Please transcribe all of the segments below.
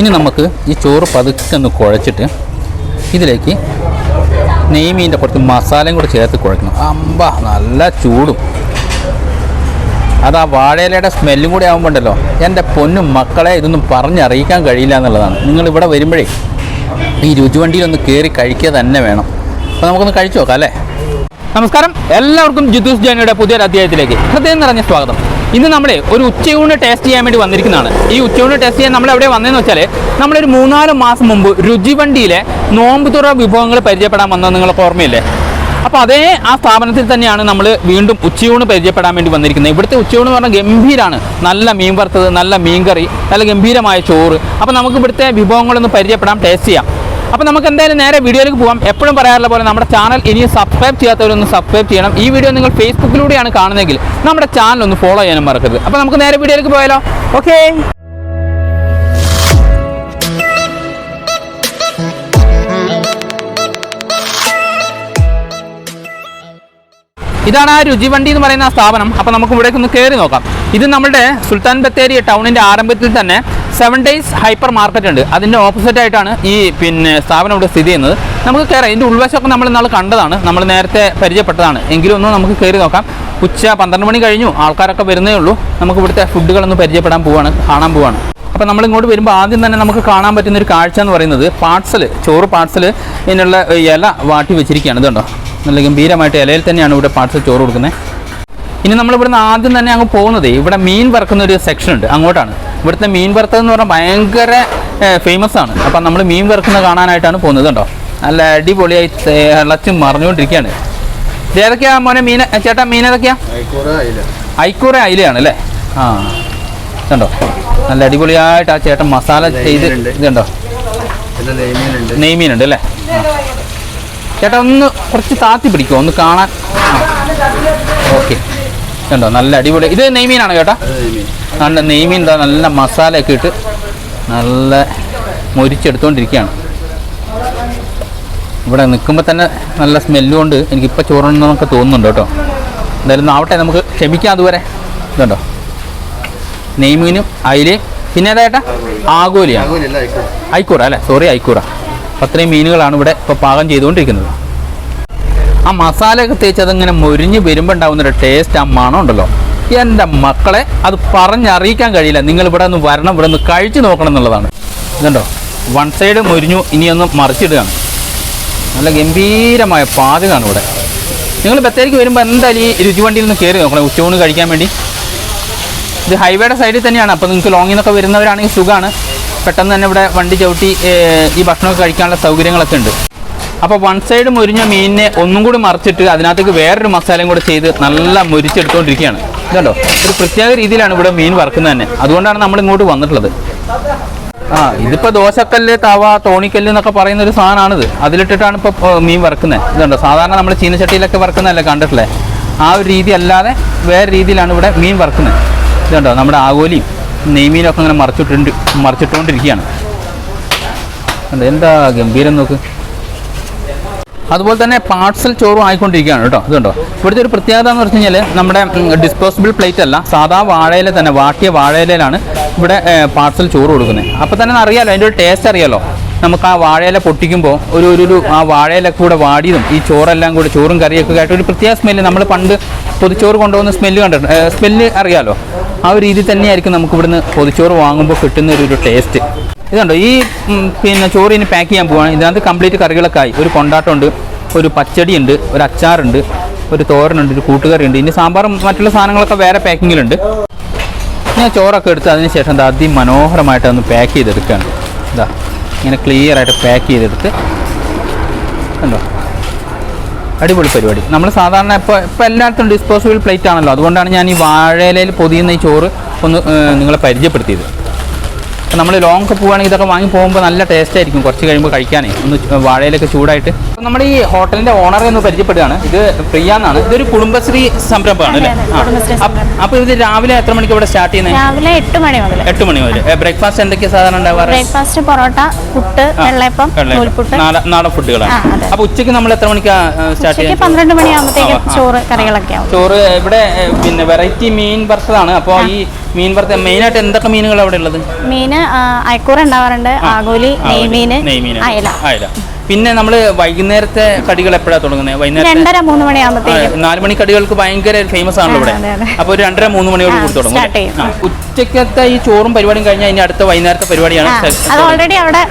ഇനി നമുക്ക് ഈ ചോറ് പതുക്കെ ഒന്ന് കുഴച്ചിട്ട് ഇതിലേക്ക് നെയ്മീന്റെ കുറച്ച് മസാലയും കൂടെ ചേർത്ത് കുഴക്കണം. അമ്പ നല്ല ചൂടും. അത് ആ വാഴയിലയുടെ സ്മെല്ലും കൂടി ആകുമ്പോണ്ടല്ലോ എന്റെ പൊന്നും മക്കളെ ഇതൊന്നും പറഞ്ഞറിയിക്കാൻ കഴിയില്ല എന്നുള്ളതാണ്. നിങ്ങൾ ഇവിടെ വരുമ്പോഴേ ഈ രുചിവണ്ടിയിലൊന്ന് കയറി കഴിക്കുക തന്നെ വേണം. അപ്പോൾ നമുക്കൊന്ന് കഴിച്ചു നോക്കാം അല്ലേ? നമസ്കാരം. എല്ലാവർക്കും ജിതുസ് ജാനിയുടെ പുതിയൊരു അധ്യായത്തിലേക്ക് ഹൃദയം നിറഞ്ഞ സ്വാഗതം. ഇന്ന് നമ്മളെ ഒരു ഉച്ചയൂണ് ടേസ്റ്റ് ചെയ്യാൻ വേണ്ടി വന്നിരിക്കുന്നതാണ്. ഈ ഉച്ചയൂണ് ടേസ്റ്റ് ചെയ്യാൻ നമ്മൾ എവിടെ വന്നതെന്ന് വെച്ചാൽ നമ്മളൊരു മൂന്നാൽ മാസം മുമ്പ് രുചിവണ്ടിയിലെ നോമ്പുതുറ വിഭവങ്ങൾ പരിചയപ്പെടാൻ വന്നത് നിങ്ങൾക്ക് ഓർമ്മയില്ലേ? അപ്പോൾ അതേ ആ സ്ഥാപനത്തിൽ തന്നെയാണ് നമ്മൾ വീണ്ടും ഉച്ചയൂണ് പരിചയപ്പെടാൻ വേണ്ടി വന്നിരിക്കുന്നത്. ഇവിടുത്തെ ഉച്ചയൂണ് എന്ന് പറഞ്ഞാൽ ഗംഭീരാണ്. നല്ല മീൻ വറുത്തത് നല്ല മീൻകറി നല്ല ഗംഭീരമായ ചോറ്. അപ്പോൾ നമുക്ക് ഇവിടുത്തെ വിഭവങ്ങളൊന്ന് പരിചയപ്പെടാം ടേസ്റ്റ് ചെയ്യാം. അപ്പോൾ നമുക്ക് എന്തായാലും നേരെ വീഡിയോയിലേക്ക് പോകാം എപ്പോഴും പറയാറുള്ള പോലെ നമ്മുടെ ചാനൽ ഇനിയും സബ്സ്ക്രൈബ് ചെയ്യാത്തവരൊന്ന് സബ്സ്ക്രൈബ് ചെയ്യണം. ഈ വീഡിയോ നിങ്ങൾ ഫേസ്ബുക്കിലൂടെയാണ് കാണുന്നതെങ്കിൽ നമ്മുടെ ചാനൽ ഒന്ന് ഫോളോ ചെയ്യാനും മറക്കരുത്. അപ്പോൾ നമുക്ക് നേരെ വീഡിയോയിലേക്ക് പോയാലോ? ഓക്കേ ഇതാണ് ആ രുചിവണ്ടി എന്ന് പറയുന്ന സ്ഥാപനം. അപ്പോൾ നമുക്ക് ഇവിടേക്ക് ഒന്ന് കയറി നോക്കാം. ഇത് നമ്മുടെ സുൽത്താൻ ബത്തേരി ടൗണിന്റെ ആരംഭത്തിൽ തന്നെ സെവൻ ഡേയ്സ് ഹൈപ്പർ മാർക്കറ്റ് ഉണ്ട്. അതിന്റെ ഓപ്പോസിറ്റ് ആയിട്ടാണ് ഈ പിന്നെ സ്ഥാപനം ഇവിടെ സ്ഥിതി ചെയ്യുന്നത്. നമുക്ക് കയറാം ഇതിന്റെ ഉൾവശമൊക്കെ നമ്മൾ ഇന്നാൾ കണ്ടതാണ്. നമ്മൾ നേരത്തെ പരിചയപ്പെട്ടതാണ്. എങ്കിലും ഒന്ന് നമുക്ക് കയറി നോക്കാം. ഉച്ച പന്ത്രണ്ട് മണി കഴിഞ്ഞു. ആൾക്കാരൊക്കെ വരുന്നേ ഉള്ളൂ. നമുക്ക് ഇവിടുത്തെ ഫുഡുകളൊന്ന് പരിചയപ്പെടാൻ പോവാണ്. കാണാൻ പോവാണ്. അപ്പോൾ നമ്മൾ ഇങ്ങോട്ട് വരുമ്പോൾ ആദ്യം തന്നെ നമുക്ക് കാണാൻ പറ്റുന്ന ഒരു കാഴ്ച എന്ന് പറയുന്നത് പാർസൽ ചോറ് പാർസൽ ഇതിനുള്ള ഇല വാട്ടി വെച്ചിരിക്കുകയാണ്. ഇതുണ്ടോ? നല്ല ഗംഭീരമായിട്ട് ഇലയിൽ തന്നെയാണ് ഇവിടെ പാർസൽ ചോറ് കൊടുക്കുന്നത്. ഇനി നമ്മൾ ഇവിടുന്ന് ആദ്യം തന്നെ അങ്ങ് പോകുന്നത് ഇവിടെ മീൻ വറക്കുന്ന ഒരു സെക്ഷൻ ഉണ്ട്. അങ്ങോട്ടാണ്. ഇവിടുത്തെ മീൻ വറുത്തത് എന്ന് പറഞ്ഞാൽ ഭയങ്കര ഫേമസ് ആണ്. അപ്പം നമ്മൾ മീൻ വറുക്കുന്നത് കാണാനായിട്ടാണ് പോകുന്നത് കേട്ടോ. നല്ല അടിപൊളിയായി ഇളച്ച് മറിഞ്ഞുകൊണ്ടിരിക്കുകയാണ്. ഇത് ഏതൊക്കെയാ മോനെ മീൻ ചേട്ടാ മീൻ ഏതൊക്കെയാ? ഐക്കൂറ അയിലയാണ് അല്ലേ? ആ ഇതുണ്ടോ? നല്ല അടിപൊളിയായിട്ട് ആ ചേട്ടൻ മസാല ചെയ്ത്. ഇതുണ്ടോ? നെയ്മീനുണ്ട് അല്ലേ. ചേട്ടാ ഒന്ന് കുറച്ച് താത്തി പിടിക്കുമോ ഒന്ന് കാണാൻ. ഓക്കെ. കണ്ടോ നല്ല അടിപൊളി. ഇത് നെയ്മീനാണോ ചേട്ടാ? നല്ല നെയ്മീൻ എന്താ നല്ല മസാലയൊക്കെ ഇട്ട് നല്ല മൊരിച്ചെടുത്തുകൊണ്ടിരിക്കുകയാണ് ഇവിടെ നിൽക്കുമ്പോൾ തന്നെ നല്ല സ്മെല്ലും കൊണ്ട് എനിക്കിപ്പോൾ ചോറണമെന്നൊക്കെ തോന്നുന്നുണ്ട് കേട്ടോ. എന്തായാലും ആവട്ടെ നമുക്ക് ക്ഷമിക്കാം അതുവരെ. ഇതുണ്ടോ? നെയ്മീനും അയിലയും. പിന്നെ ഏതായിട്ടാ ആഗോലിയാണ് ഐക്കൂറ അല്ലേ? സോറി ഐക്കൂറ. അത്രയും മീനുകളാണ് ഇവിടെ ഇപ്പോൾ പാകം ചെയ്തുകൊണ്ടിരിക്കുന്നത്. ആ മസാലയൊക്കെ തേച്ച് അതിങ്ങനെ മൊരിഞ്ഞ് വരുമ്പോൾ ഉണ്ടാകുന്നൊരു ടേസ്റ്റ് ആ മണം ഉണ്ടല്ലോ എന്റെ മക്കളെ അത് പറഞ്ഞറിയിക്കാൻ കഴിയില്ല. നിങ്ങൾ ഇവിടെ ഒന്ന് വരണം ഇവിടെ ഒന്ന് കഴിച്ചു നോക്കണം എന്നുള്ളതാണ്. ഇതുണ്ടോ? വൺ സൈഡ് മൊരിഞ്ഞു ഇനിയൊന്ന് മറിച്ചിടുകയാണ്. നല്ല ഗംഭീരമായ പാചകമാണ് ഇവിടെ. നിങ്ങൾ ബത്തേരിക്ക് വരുമ്പോൾ എന്തായാലും ഈ രുചിവണ്ടിയിൽ നിന്ന് കയറി നോക്കണം ഉച്ചയൂണ് കഴിക്കാൻ വേണ്ടി. ഇത് ഹൈവേയുടെ സൈഡിൽ തന്നെയാണ്. അപ്പോൾ നിങ്ങൾക്ക് ലോങ്ങിൽ നിന്നൊക്കെ വരുന്നവരാണെങ്കിൽ സുഖമാണ് പെട്ടെന്ന് തന്നെ ഇവിടെ വണ്ടി ചവിട്ടി ഈ ഭക്ഷണമൊക്കെ കഴിക്കാനുള്ള സൗകര്യങ്ങളൊക്കെ ഉണ്ട്. അപ്പോൾ വൺ സൈഡ് മുരിഞ്ഞ മീനിനെ ഒന്നും കൂടി മറിച്ചിട്ട് അതിനകത്തേക്ക് വേറൊരു മസാലയും കൂടെ ചെയ്ത് നല്ല മുരിച്ചെടുത്തുകൊണ്ടിരിക്കുകയാണ് ഇതുണ്ടോ? ഒരു പ്രത്യേക രീതിയിലാണ് ഇവിടെ മീൻ വറുക്കുന്നത് തന്നെ. അതുകൊണ്ടാണ് നമ്മൾ ഇങ്ങോട്ട് വന്നിട്ടുള്ളത്. ആ ഇതിപ്പോൾ ദോശക്കല്ല് തവ തോണിക്കല്ല് എന്നൊക്കെ പറയുന്ന ഒരു സാധനമാണിത്. അതിലിട്ടിട്ടാണ് ഇപ്പോൾ മീൻ വറുക്കുന്നത്. ഇതുണ്ടോ? സാധാരണ നമ്മൾ ചീനച്ചട്ടിയിലൊക്കെ വറുക്കുന്നതല്ലേ കണ്ടിട്ടില്ലേ? ആ ഒരു രീതി അല്ലാതെ വേറെ രീതിയിലാണ് ഇവിടെ മീൻ വറുക്കുന്നത്. ഇതുണ്ടോ? നമ്മുടെ ആകോലിയും നെയ്മീനൊക്കെ ഇങ്ങനെ മറിച്ചിട്ടുണ്ട് മറിച്ചിട്ടുകൊണ്ടിരിക്കുകയാണ്. കണ്ടോ, എന്താ ഗംഭീരം നോക്ക്. അതുപോലെ തന്നെ പാർസൽ ചോറും ആയിക്കൊണ്ടിരിക്കുകയാണ് കേട്ടോ. ഇതുണ്ടോ? ഇവിടുത്തെ ഒരു പ്രത്യേകത എന്ന് പറഞ്ഞു കഴിഞ്ഞാൽ നമ്മുടെ ഡിസ്പോസിബിൾ പ്ലേറ്റ് അല്ല സാധാ വാഴയില തന്നെ വാട്ടിയ വാഴയിലയിലാണ് ഇവിടെ പാർസൽ ചോറ് കൊടുക്കുന്നത്. അപ്പോൾ തന്നെ അറിയാലോ അതിന്റെ ഒരു ടേസ്റ്റ് അറിയാലോ. നമുക്ക് ആ വാഴയില പൊട്ടിക്കുമ്പോൾ ഒരു ഒരു ആ വാഴയില കൂടെ വാടിയതും ഈ ചോറെല്ലാം കൂടെ ചോറും കറിയൊക്കെ ആയിട്ട് ഒരു പ്രത്യേക സ്മെല്ല് നമ്മൾ പണ്ട് പൊതിച്ചോറ് കൊണ്ടുപോകുന്ന സ്മെല്ല് കണ്ടിട്ടുണ്ട്. സ്മെല്ല് അറിയാലോ? ആ ഒരു രീതി തന്നെയായിരിക്കും നമുക്ക് ഇവിടുന്ന് പൊതിച്ചോറ് വാങ്ങുമ്പോൾ കിട്ടുന്ന ഒരു ടേസ്റ്റ് ഇതുണ്ടോ? ഈ പിന്നെ ചോറ് ഇനി പാക്ക് ചെയ്യാൻ പോവാണ്. ഇതിനകത്ത് കംപ്ലീറ്റ് കറികളൊക്കെ ആയി. ഒരു കൊണ്ടാട്ടമുണ്ട് ഒരു പച്ചടിയുണ്ട് ഒരു അച്ചാറുണ്ട് ഒരു തോരനുണ്ട് ഒരു കൂട്ടുകറി ഉണ്ട് ഇനി സാമ്പാറും മറ്റുള്ള സാധനങ്ങളൊക്കെ വേറെ പാക്കിങ്ങിലുണ്ട് ഞാൻ ചോറൊക്കെ എടുത്ത് അതിനുശേഷം ശേഷം എന്താ അതിമനോഹരമായിട്ട് ഒന്ന് പാക്ക് ചെയ്തെടുക്കുകയാണ്. ഇതാ ഇങ്ങനെ ക്ലിയർ ആയിട്ട് പാക്ക് ചെയ്തെടുത്ത്. കണ്ടോ? അടിപൊളി പരിപാടി. നമ്മൾ സാധാരണ ഇപ്പോൾ ഇപ്പോൾ എല്ലായിടത്തും ഡിസ്പോസിബിൾ പ്ലേറ്റ് ആണല്ലോ. അതുകൊണ്ടാണ് ഞാൻ ഈ വാഴയിലയിൽ പൊതിയുന്ന ഈ ചോറ് ഒന്ന് നിങ്ങളെ പരിചയപ്പെടുത്തിയത്. നമ്മൾ ലോങ് ഒക്കെ പോവുകയാണെങ്കിൽ ഇതൊക്കെ വാങ്ങി പോകുമ്പോൾ നല്ല ടേസ്റ്റ് ആയിരിക്കും കുറച്ച് കഴിയുമ്പോൾ കഴിക്കാനേ. ഒന്ന് വാഴയിലൊക്കെ ചൂടായിട്ട്. അപ്പോൾ നമ്മുടെ ഈ ഹോട്ടലിന്റെ ഓണറെ ഒന്ന് പരിചയപ്പെടുകയാണ്. ഇത് പ്രിയ എന്നാണ് ഇതൊരു കുടുംബശ്രീ സംരംഭമാണ് അല്ലേ? അപ്പ- അപ്പോൾ ഇത് രാവിലെ എത്ര മണിക്ക് ഇവിടെ സ്റ്റാർട്ട് ചെയ്യുന്നത് രാവിലെ എട്ട് മണി മുതൽ. എട്ട് മണി മുതൽ ബ്രേക്ക്ഫാസ്റ്റ് എന്തൊക്കെ സാധാരണ ഉണ്ടാവാറ് ബ്രേക്ക്ഫാസ്റ്റ് പൊറോട്ട പുട്ട് വെള്ളയപ്പം. നൂൽപുട്ട്. നാടൻ- ഫുഡുകളാണ്. അപ്പോൾ ഉച്ചയ്ക്ക് നമ്മൾ എത്ര മണിക്കാണ് സ്റ്റാർട്ട് ചെയ്യുന്നത്? പന്ത്രണ്ട് മണിയാകുമ്പോഴത്തേക്കും. ചോറ് കറികളൊക്കെ ചോറ് ഇവിടെ പിന്നെ വെറൈറ്റി മീൻ വറുത്തതാണ്. അപ്പോൾ ഈ മീൻ വറുത്ത മെയിനായിട്ട് എന്തൊക്കെ മീനുകൾ അവിടെ ഉള്ളത്? മീന് അയക്കൂറ ഉണ്ടാവാറുണ്ട് ആഗോലി നെയ്മീന് നെയ്മീൻ അയല. അയല. പിന്നെ നമ്മൾ വൈകുന്നേരത്തെ കടികൾ എപ്പോഴാണ് തുടങ്ങുന്നത്? വൈകുന്നേരം രണ്ടര മൂന്ന് മണിയാകുമ്പോഴത്തേക്കും നാല് മണി കടികൾക്ക് ഭയങ്കര ഫേമസ് ആണല്ലോ ഇവിടെ. അപ്പോൾ ഒരു രണ്ടര മൂന്ന് മണിയോട് കൂടി തുടങ്ങും. ഉച്ചക്കത്തെ ഈ ചോറും പരിപാടിയും കഴിഞ്ഞാൽ ഇനി അടുത്ത വൈകുന്നേരത്തെ പരിപാടിയാണ് ഓൾറെഡി അവിടെ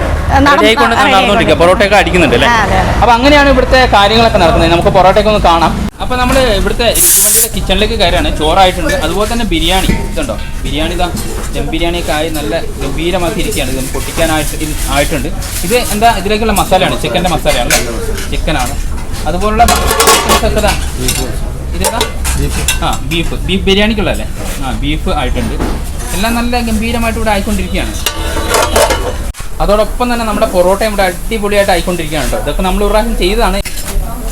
നടന്നുകൊണ്ടിരിക്കുക. പൊറോട്ടയൊക്കെ അടിക്കുന്നുണ്ട് അല്ലേ? ആ, അതെ, അതെ. അപ്പൊ അങ്ങനെയാണ് ഇവിടുത്തെ കാര്യങ്ങളൊക്കെ നടക്കുന്നത്. നമുക്ക് പൊറോട്ടയൊക്കെ ഒന്ന് കാണാം. അപ്പൊ നമ്മൾ ഇവിടുത്തെ രുചിവണ്ടിയുടെ കിച്ചണിലേക്ക് കയറാണ്. ചോറായിട്ടുണ്ട്. അതുപോലെ തന്നെ ബിരിയാണി. ഇതുണ്ടോ? ബിരിയാണി ഇതാ. ദം ബിരിയാണിയൊക്കെ ആയി നല്ല ഗംഭീരമാക്കി ഇരിക്കുകയാണ്. ഇത് പൊട്ടിക്കാനായിട്ട് ഇത് ആയിട്ടുണ്ട്. ഇത് എന്താ? ഇതിലേക്കുള്ള മസാലയാണ്. ചിക്കന്റെ മസാലയാണ്. ചിക്കനാണ്. അതുപോലുള്ള. ഇതേതാ? ആ ബീഫ് ബീഫ് ബിരിയാണിക്കുള്ളതല്ലേ? ആ ബീഫ് ആയിട്ടുണ്ട്. എല്ലാം നല്ല ഗംഭീരമായിട്ട് ഇവിടെ ആയിക്കൊണ്ടിരിക്കുകയാണ്. അതോടൊപ്പം തന്നെ നമ്മുടെ പൊറോട്ടയും ഇവിടെ അടിപൊളിയായിട്ട് ആയിക്കൊണ്ടിരിക്കുകയാണ് കേട്ടോ. ഇതൊക്കെ നമ്മൾ ഒരു പ്രാവശ്യം ചെയ്തതാണ്.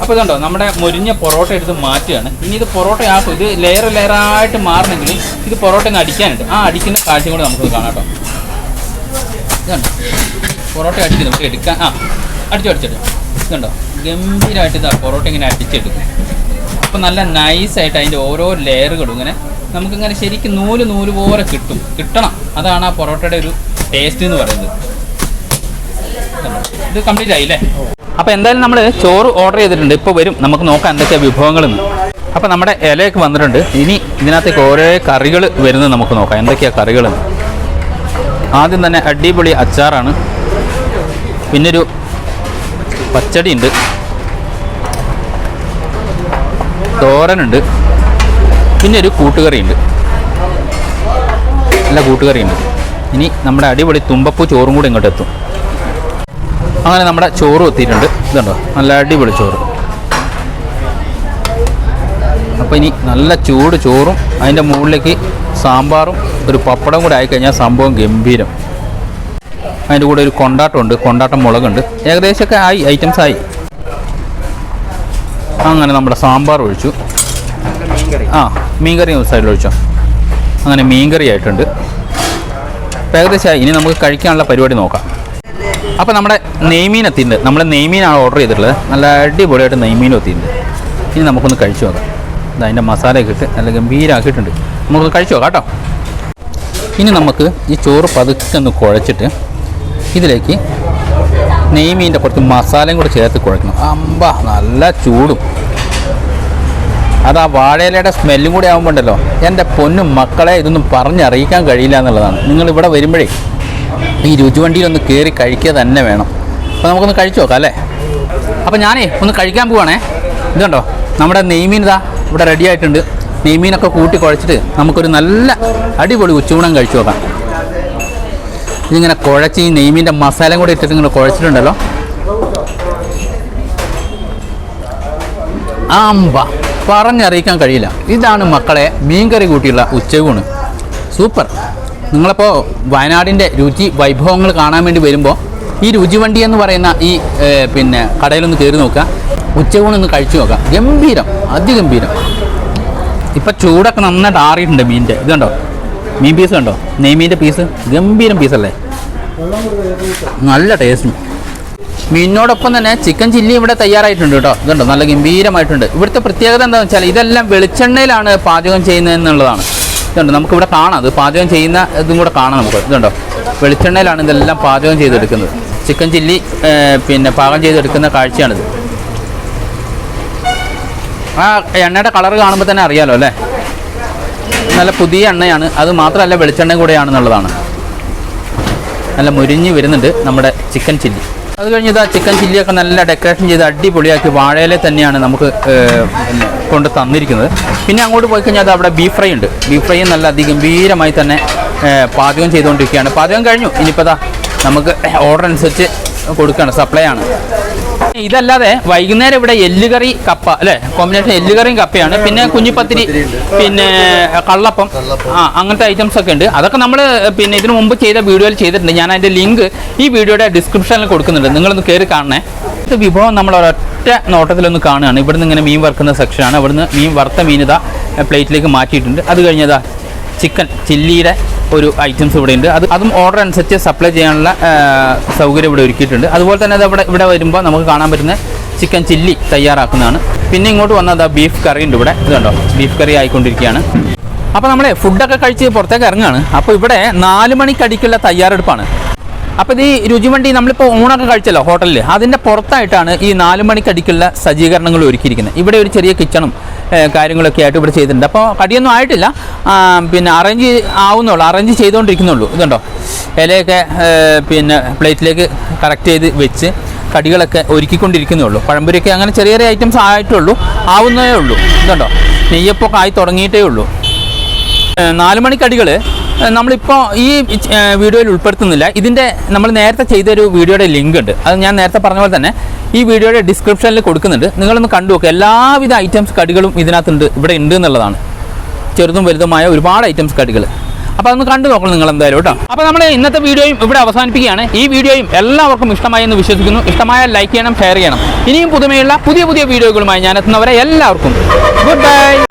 അപ്പോൾ ഇതുണ്ടോ നമ്മുടെ മുരിഞ്ഞ പൊറോട്ട എടുത്ത് മാറ്റുകയാണ്. ഇനി ഇത് പൊറോട്ട ആക്കും ഇത് ലെയർ ലെയറായിട്ട് മാറണമെങ്കിൽ ഇത് പൊറോട്ട ഒന്ന് അടിക്കാനുണ്ട്. ആ അടിക്കുന്ന കാഴ്ച കൂടെ നമുക്ക് കാണാം കേട്ടോ. പൊറോട്ട അടിച്ച് നമുക്ക് എടുക്കാൻ ആ അടിച്ചു അടിച്ചെടുക്കും ഇതുണ്ടോ? ഗംഭീരമായിട്ട് ഇതാ പൊറോട്ട ഇങ്ങനെ അടിച്ചെടുക്കും. അപ്പോൾ നല്ല നൈസായിട്ട് അതിന്റെ ഓരോ ലെയറുകളും ഇങ്ങനെ നമുക്കിങ്ങനെ ശരിക്കും നൂൽ നൂൽ പോലെ കിട്ടും. കിട്ടണം. അതാണ് ആ പൊറോട്ടയുടെ ഒരു ടേസ്റ്റ് എന്ന് പറയുന്നത്. ഇത് കംപ്ലീറ്റ് ആയില്ലേ? അപ്പോൾ എന്തായാലും നമ്മൾ ചോറ് ഓർഡർ ചെയ്തിട്ടുണ്ട്. ഇപ്പോൾ വരും. നമുക്ക് നോക്കാം എന്തൊക്കെ വിഭവങ്ങളെന്ന്. അപ്പോൾ നമ്മുടെ ഇലയൊക്കെ വന്നിട്ടുണ്ട്. ഇനി ഇതിനകത്തേക്ക് ഓരോ കറികൾ വരുന്നത് നമുക്ക് നോക്കാം. എന്തൊക്കെയാണ് കറികൾ ആദ്യം തന്നെ അടിപൊളി അച്ചാറാണ്. പിന്നൊരു പച്ചടി ഉണ്ട് തോരനുണ്ട്. പിന്നെ ഒരു കൂട്ടുകറിയുണ്ട്. നല്ല കൂട്ടുകറിയുണ്ട്. ഇനി നമ്മുടെ അടിപൊളി തുമ്പപ്പൂ ചോറും കൂടി ഇങ്ങോട്ട് എത്തും അങ്ങനെ നമ്മുടെ ചോറ് എത്തിയിട്ടുണ്ട്. ഇതുണ്ടോ? നല്ല അടിപൊളി ചോറ്. അപ്പോൾ ഇനി നല്ല ചൂട് ചോറും അതിന്റെ മുകളിലേക്ക് സാമ്പാറും ഒരു പപ്പടം കൂടെ ആയിക്കഴിഞ്ഞാൽ സംഭവം ഗംഭീരം. അതിന്റെ കൂടെ ഒരു കൊണ്ടാട്ടമുണ്ട് കൊണ്ടാട്ടം മുളകുണ്ട്. ഏകദേശമൊക്കെ ആയി ഐറ്റംസ് ആയി. അങ്ങനെ നമ്മുടെ സാമ്പാർ ഒഴിച്ചു. ആ മീൻകറി സൈഡിൽ ഒഴിച്ചോ. അങ്ങനെ മീൻകറി ആയിട്ടുണ്ട്. ഏകദേശമായി ഇനി നമുക്ക് കഴിക്കാനുള്ള പരിപാടി നോക്കാം. അപ്പോൾ നമ്മുടെ നെയ്മീൻ എത്തിയിട്ടുണ്ട്. നമ്മൾ നെയ്മീനാണ് ഓർഡർ ചെയ്തിട്ടുള്ളത്. നല്ല അടിപൊളിയായിട്ട് നെയ്മീനും എത്തിയിട്ടുണ്ട്. ഇനി നമുക്കൊന്ന് കഴിച്ചു നോക്കാം. ഇത് അതിന്റെ മസാലയൊക്കെ ഇട്ട് നല്ല ഗംഭീരമാക്കിയിട്ടുണ്ട് നമുക്കൊന്ന് കഴിച്ചു നോക്കാം കേട്ടോ. ഇനി നമുക്ക് ഈ ചോറ് പതുക്കെ ഒന്ന് കുഴച്ചിട്ട് ഇതിലേക്ക് നെയ്മീന്റെ കുറച്ച് മസാലയും കൂടെ ചേർത്ത് കുഴക്കണം. അമ്പ നല്ല ചൂടും. അത് ആ വാഴയിലയുടെ സ്മെല്ലും കൂടി ആകുമ്പോണ്ടല്ലോ എന്റെ പൊന്നും മക്കളെ ഇതൊന്നും പറഞ്ഞറിയിക്കാൻ കഴിയില്ല എന്നുള്ളതാണ്. നിങ്ങൾ ഇവിടെ വരുമ്പോഴേ ഈ രുചിവണ്ടിയിൽ ഒന്ന് കയറി കഴിക്കുക തന്നെ വേണം. അപ്പോൾ നമുക്കൊന്ന് കഴിച്ചു നോക്കാം അല്ലേ? അപ്പോൾ ഞാനേ ഒന്ന് കഴിക്കാൻ പോവാണേ. ഇതുണ്ടോ നമ്മുടെ നെയ്മീൻ ഇതാ ഇവിടെ റെഡി ആയിട്ടുണ്ട്. നെയ്മീനൊക്കെ കൂട്ടി കുഴച്ചിട്ട് നമുക്കൊരു നല്ല അടിപൊളി ഉച്ചൂണം കഴിച്ചു നോക്കാം. ഇതിങ്ങനെ കുഴച്ച് ഈ നെയ്മീന്റെ മസാലയും കൂടി ഇട്ടിട്ട് ഇങ്ങനെ കുഴച്ചിട്ടുണ്ടല്ലോ. ആമ്പ പറഞ്ഞറിയിക്കാൻ കഴിയില്ല. ഇതാണ് മക്കളെ മീൻകറി കൂട്ടിയുള്ള ഉച്ചയൂണ്. സൂപ്പർ. നിങ്ങളിപ്പോൾ വയനാടിന്റെ രുചി വൈഭവങ്ങൾ കാണാൻ വേണ്ടി വരുമ്പോൾ ഈ രുചിവണ്ടി എന്ന് പറയുന്ന ഈ പിന്നെ കടയിലൊന്ന് കയറി നോക്കുക. ഒന്ന് കഴിച്ചു നോക്കാം ഗംഭീരം അതിഗംഭീരം. ഇപ്പം ചൂടൊക്കെ നന്നായിട്ട് ആറിയിട്ടുണ്ട് മീനിന്റെ ഇത് കണ്ടോ? മീൻ പീസ് കണ്ടോ? നെയ്മീന്റെ പീസ് ഗംഭീരം പീസല്ലേ നല്ല ടേസ്റ്റും മീനിനോടൊപ്പം തന്നെ ചിക്കൻ ചില്ലി ഇവിടെ തയ്യാറായിട്ടുണ്ട് കേട്ടോ. ഇതുണ്ടോ നല്ല ഗംഭീരമായിട്ടുണ്ട്. ഇവിടുത്തെ പ്രത്യേകത എന്താണെന്ന് വെച്ചാൽ ഇതെല്ലാം വെളിച്ചെണ്ണയിലാണ് പാചകം ചെയ്യുന്നത് എന്നുള്ളതാണ് ഇതുണ്ട്. നമുക്കിവിടെ കാണാം. അത് പാചകം ചെയ്യുന്ന ഇതും കൂടെ കാണാം നമുക്ക്. ഇതുണ്ടോ? വെളിച്ചെണ്ണയിലാണ് ഇതെല്ലാം പാചകം ചെയ്തെടുക്കുന്നത്. ചിക്കൻ ചില്ലി പിന്നെ പാകം ചെയ്തെടുക്കുന്ന കാഴ്ചയാണിത്. ആ എണ്ണയുടെ കളർ കാണുമ്പോൾ തന്നെ അറിയാലോ അല്ലേ? നല്ല പുതിയ എണ്ണയാണ്. അത് മാത്രമല്ല വെളിച്ചെണ്ണ കൂടെയാണെന്നുള്ളതാണ്. നല്ല മുരിഞ്ഞ് വരുന്നുണ്ട് നമ്മുടെ ചിക്കൻ ചില്ലി. അത് കഴിഞ്ഞ് ഇതാ ചിക്കൻ ചില്ലിയൊക്കെ നല്ല ഡെക്കറേഷൻ ചെയ്ത് അടിപൊളിയാക്കി വാഴയിലെ തന്നെയാണ് നമുക്ക് കൊണ്ട് തന്നിരിക്കുന്നത്. പിന്നെ അങ്ങോട്ട് പോയി കഴിഞ്ഞാൽ അവിടെ ബീഫ് ഫ്രൈ ഉണ്ട്. ബീഫ് ഫ്രൈ നല്ല അതിഗംഭീരമായി തന്നെ പാചകം ചെയ്തുകൊണ്ടിരിക്കുകയാണ്. പാചകം കഴിഞ്ഞു. ഇനിയിപ്പോൾ നമുക്ക് ഓർഡർ അനുസരിച്ച് കൊടുക്കുകയാണ്. സപ്ലൈ ആണ്. ഇതല്ലാതെ വൈകുന്നേരം ഇവിടെ എല്ലുകറി കപ്പ അല്ലേ? കോമ്പിനേഷൻ എല്ലുകറിയും കപ്പയാണ്. പിന്നെ കുഞ്ഞിപ്പത്തിരി പിന്നെ കള്ളപ്പം ആ അങ്ങനത്തെ ഐറ്റംസ് ഒക്കെ ഉണ്ട്. അതൊക്കെ നമ്മൾ പിന്നെ ഇതിനു മുമ്പ് ചെയ്ത വീഡിയോയിൽ ചെയ്തിട്ടുണ്ട്. ഞാൻ അതിന്റെ ലിങ്ക് ഈ വീഡിയോയുടെ ഡിസ്ക്രിപ്ഷനിൽ കൊടുക്കുന്നുണ്ട്. നിങ്ങളൊന്ന് കയറി കാണണേ. ഇത് വിഭവം നമ്മൾ ഒരൊറ്റ നോട്ടത്തിലൊന്ന് കാണുകയാണ്. ഇവിടുന്ന് ഇങ്ങനെ മീൻ വറുക്കുന്ന സെക്ഷനാണ് ഇവിടുന്ന് മീൻ വറുത്ത മീൻ ഇതാ പ്ലേറ്റിലേക്ക് മാറ്റിയിട്ടുണ്ട്. അത് കഴിഞ്ഞതാ ചിക്കൻ ചില്ലിയുടെ ഒരു ഐറ്റംസ് ഇവിടെ ഉണ്ട് അത് അതും ഓർഡർ അനുസരിച്ച് സപ്ലൈ ചെയ്യാനുള്ള സൗകര്യം ഇവിടെ ഒരുക്കിയിട്ടുണ്ട്. അതുപോലെ തന്നെ അത് ഇവിടെ ഇവിടെ വരുമ്പോൾ നമുക്ക് കാണാൻ പറ്റുന്ന ചിക്കൻ ചില്ലി തയ്യാറാക്കുന്നതാണ്. പിന്നെ ഇങ്ങോട്ട് വന്നത് ബീഫ് കറി ഉണ്ട് ഇവിടെ. ഇതുണ്ടോ ബീഫ് കറി ആയിക്കൊണ്ടിരിക്കുകയാണ്. അപ്പോൾ നമ്മളെ ഫുഡൊക്കെ കഴിച്ച് പുറത്തേക്ക് ഇറങ്ങുകയാണ്. അപ്പോൾ ഇവിടെ നാല് മണിക്കടിക്കുള്ള തയ്യാറെടുപ്പാണ്. അപ്പോൾ ഇത് ഈ രുചിവണ്ടി നമ്മളിപ്പോൾ ഊണൊക്കെ കഴിച്ചല്ലോ ഹോട്ടലിൽ അതിന്റെ പുറത്തായിട്ടാണ് ഈ നാല് മണിക്കടിക്കുള്ള സജ്ജീകരണങ്ങൾ ഒരുക്കിയിരിക്കുന്നത്. ഇവിടെ ഒരു ചെറിയ കിച്ചണും കാര്യങ്ങളൊക്കെ ആയിട്ട് ഇവിടെ ചെയ്തിട്ടുണ്ട്. അപ്പോൾ കടിയൊന്നും ആയിട്ടില്ല. പിന്നെ അറേഞ്ച് ആവുന്നുള്ളൂ. അറേഞ്ച് ചെയ്തുകൊണ്ടിരിക്കുന്നുള്ളൂ ഇതുണ്ടോ? ഇലയൊക്കെ പിന്നെ പ്ലേറ്റിലേക്ക് കറക്റ്റ് ചെയ്ത് വെച്ച് കടികളൊക്കെ ഒരുക്കിക്കൊണ്ടിരിക്കുന്നുള്ളൂ. പഴംപൊരിയൊക്കെ അങ്ങനെ ചെറിയ ചെറിയ ഐറ്റംസ് ആയിട്ടുള്ളൂ. ആവുന്നതേ ഉള്ളൂ. ഇതുണ്ടോ? നെയ്യപ്പൊക്കെ ആയി തുടങ്ങിയിട്ടേ ഉള്ളൂ. നാല് മണിക്കടികൾ നമ്മളിപ്പോൾ ഈ വീഡിയോയിൽ ഉൾപ്പെടുത്തുന്നില്ല. ഇതിന്റെ നമ്മൾ നേരത്തെ ചെയ്തൊരു വീഡിയോയുടെ ലിങ്ക് ഉണ്ട്. അത് ഞാൻ നേരത്തെ പറഞ്ഞ പോലെ തന്നെ ഈ വീഡിയോയുടെ ഡിസ്ക്രിപ്ഷനിൽ കൊടുക്കുന്നുണ്ട്. നിങ്ങളൊന്ന് കണ്ടു നോക്കുക എല്ലാവിധ ഐറ്റംസ് കടികളും ഇതിനകത്തുണ്ട് ഇവിടെ ഉണ്ട് എന്നുള്ളതാണ്. ചെറുതും വലുതുമായ ഒരുപാട് ഐറ്റംസ് കടികൾ അപ്പോൾ അതൊന്ന് കണ്ടു നോക്കണം നിങ്ങൾ എന്തായാലും കേട്ടോ. അപ്പോൾ നമ്മൾ ഇന്നത്തെ വീഡിയോയും ഇവിടെ അവസാനിപ്പിക്കുകയാണ്. ഈ വീഡിയോയും എല്ലാവർക്കും ഇഷ്ടമായി എന്ന് വിശ്വസിക്കുന്നു. ഇഷ്ടമായ ലൈക്ക് ചെയ്യണം ഷെയർ ചെയ്യണം. ഇനിയും പുതുമയുള്ള പുതിയ പുതിയ വീഡിയോകളുമായി ഞാൻ എത്തുന്നവരെ എല്ലാവർക്കും. Good bye